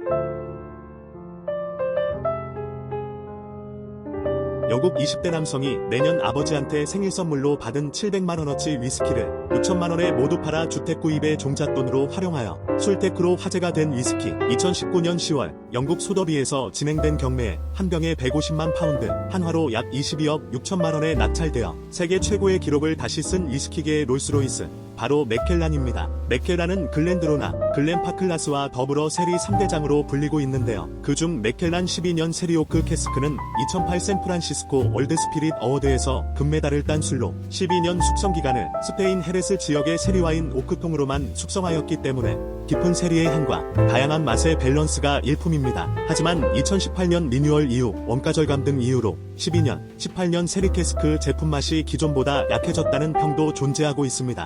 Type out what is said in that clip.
Thank you. 영국 20대 남성이 내년 아버지한테 생일 선물로 받은 700만원어치 위스키를 6천만원에 모두 팔아 주택 구입의 종잣돈으로 활용하여 술테크로 화제가 된 위스키. 2019년 10월 영국 소더비에서 진행된 경매에 한 병에 150만 파운드, 한화로 약 22억 6천만원에 낙찰되어 세계 최고의 기록을 다시 쓴 위스키계의 롤스로이스. 바로 맥켈란입니다. 맥켈란은 글렌드로나, 글렌파클라스와 더불어 세리 3대장으로 불리고 있는데요. 그중 맥켈란 12년 세리오크 캐스크는 2008 샌프란시 스코 월드 스피릿 어워드에서 금메달을 딴 술로 12년 숙성 기간을 스페인 헤레스 지역의 세리와인 오크통으로만 숙성하였기 때문에 깊은 세리의 향과 다양한 맛의 밸런스가 일품입니다. 하지만 2018년 리뉴얼 이후 원가 절감 등 이유로 12년, 18년 세리 캐스크 제품 맛이 기존보다 약해졌다는 평도 존재하고 있습니다.